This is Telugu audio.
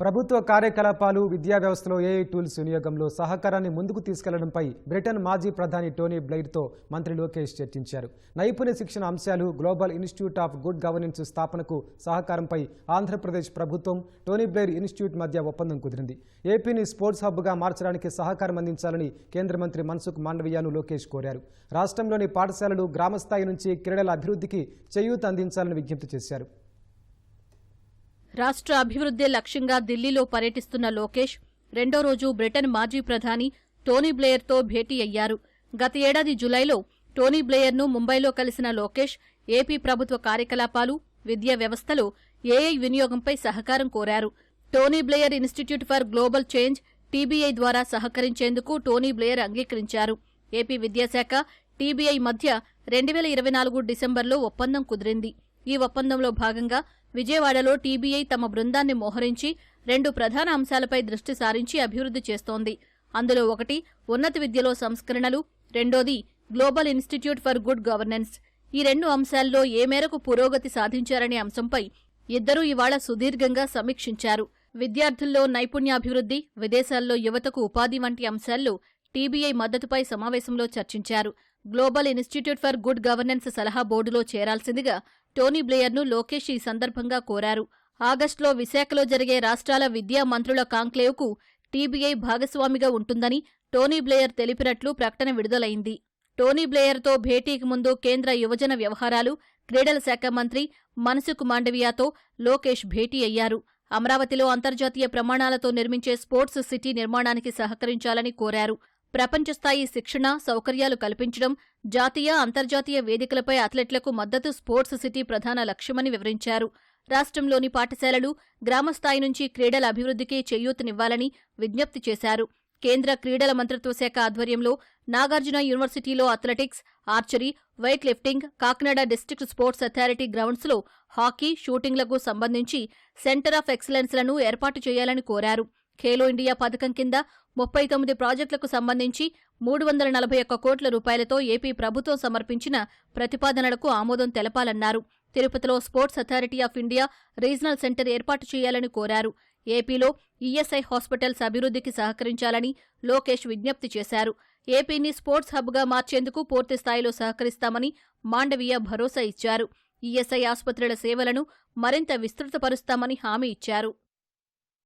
ప్రభుత్వ కార్యకలాపాలు విద్యా వ్యవస్థలో ఏఐ టూల్స్ వినియోగంలో సహకారాన్ని ముందుకు తీసుకెళ్ళడంపై బ్రిటన్ మాజీ ప్రధాని టోనీ బ్లైడ్తో మంత్రి లోకేష్ చర్చించారు. నైపుణ్య శిక్షణ అంశాలు global institute of good governance స్థాపనకు సహకారంపై ఆంధ్రప్రదేశ్ ప్రభుత్వం టోనీ బ్లైర్ ఇన్స్టిట్యూట్ మధ్య ఒప్పందం కుదిరింది. ఏపీని స్పోర్ట్స్ హబ్గా మార్చడానికి సహకారం అందించాలని కేంద్ర మంత్రి మన్సుఖ్ మాండవీయాను లోకేష్ కోరారు. రాష్ట్రంలోని పాఠశాలలు గ్రామస్థాయి నుంచి క్రీడల అభివృద్ధికి చేయూత అందించాలని విజ్ఞప్తి చేశారు. రాష్ట్ర అభివృద్ధి లక్ష్యంగా ఢిల్లీలో పర్యటిస్తున్న లోకేష్ రెండో రోజు బ్రిటన్ మాజీ ప్రధాని టోనీ బ్లేయర్తో భేటీ అయ్యారు. గత ఏడాది జులైలో టోనీ బ్లేయర్ను ముంబైలో కలిసిన లోకేష్ ఏపీ ప్రభుత్వ కార్యకలాపాలు విద్యా వ్యవస్థలో ఏఐ వినియోగంపై సహకారం కోరారు. Tony Blair Institute for Global Change TBI ద్వారా సహకరించేందుకు టోనీ బ్లేయర్ అంగీకరించారు. ఏపీ విద్యాశాఖ టీబీఐ మధ్య రెండు వేల ఇరవై నాలుగు డిసెంబర్లో ఒప్పందం కుదిరింది. ఈ ఒప్పందంలో భాగంగా విజయవాడలో టీబీఐ తమ బృందాన్ని మోహరించి రెండు ప్రధాన అంశాలపై దృష్టి సారించి అభివృద్ధి చేస్తోంది. అందులో ఒకటి ఉన్నత విద్యలో సంస్కరణలు. రెండోది Global Institute for Good Governance. ఈ రెండు అంశాల్లో ఏ మేరకు పురోగతి సాధించారనే అంశంపై ఇద్దరూ ఇవాళ సుదీర్ఘంగా సమీక్షించారు. విద్యార్థుల్లో నైపుణ్యాభివృద్ధి విదేశాల్లో యువతకు ఉపాధి వంటి అంశాల్లో టీబీఐ మద్దతుపై సమావేశంలో చర్చించారు. Global Institute for Good Governance సలహా బోర్డులో చేరాల్సిందిగా టోనీ బ్లేయర్ను లోకేష్ ఈ సందర్భంగా కోరారు. ఆగస్టులో విశాఖలో జరిగే రాష్ట్రాల విద్యా మంత్రుల కాంక్లేవ్కు టీబీఐ భాగస్వామిగా ఉంటుందని టోనీ బ్లేయర్ తెలిపినట్లు ప్రకటన విడుదలైంది. టోనీ బ్లేయర్తో భేటీకి ముందు కేంద్ర యువజన వ్యవహారాలు క్రీడల శాఖ మంత్రి మనసుఖ్ మాండవియాతో లోకేష్ భేటీ అయ్యారు. అమరావతిలో అంతర్జాతీయ ప్రమాణాలతో నిర్మించే స్పోర్ట్స్ సిటీ నిర్మాణానికి సహకరించాలని కోరారు. ప్రపంచస్థాయి శిక్షణ సౌకర్యాలు కల్పించడం జాతీయ అంతర్జాతీయ వేదికలపై అథ్లెట్లకు మద్దతు స్పోర్ట్స్ సిటీ ప్రధాన లక్ష్యమని వివరించారు. రాష్ట్రంలోని పాఠశాలలు గ్రామస్థాయి నుంచి క్రీడల అభివృద్ధికి చేయూతనివ్వాలని విజ్ఞప్తి చేశారు. కేంద్ర క్రీడల మంత్రిత్వ శాఖ ఆధ్వర్యంలో నాగార్జున యూనివర్సిటీలో athletics archery weightlifting Kakinada district sports authority గ్రౌండ్స్లో హాకీ షూటింగ్లకు సంబంధించి సెంటర్ ఆఫ్ ఎక్సలెన్స్లను ఏర్పాటు చేయాలని కోరారు. ఖేలో ఇండియా పథకం కింద ముప్పై తొమ్మిది ప్రాజెక్టులకు సంబంధించి మూడు వందల నలభై ఒక్క కోట్ల రూపాయలతో ఏపీ ప్రభుత్వం సమర్పించిన ప్రతిపాదనలకు ఆమోదం తెలపాలన్నారు. తిరుపతిలో Sports Authority of India regional centre ఏర్పాటు చేయాలని కోరారు. ఏపీలో ఈఎస్ఐ హాస్పిటల్స్ అభివృద్ధికి సహకరించాలని లోకేష్ విజ్ఞప్తి చేశారు. ఏపీని స్పోర్ట్స్ హబ్గా మార్చేందుకు పూర్తి స్థాయిలో సహకరిస్తామని మాండవీయ భరోసా ఇచ్చారు. ఈఎస్ఐ ఆసుపత్రుల సేవలను మరింత విస్తృతపరుస్తామని హామీ ఇచ్చారు.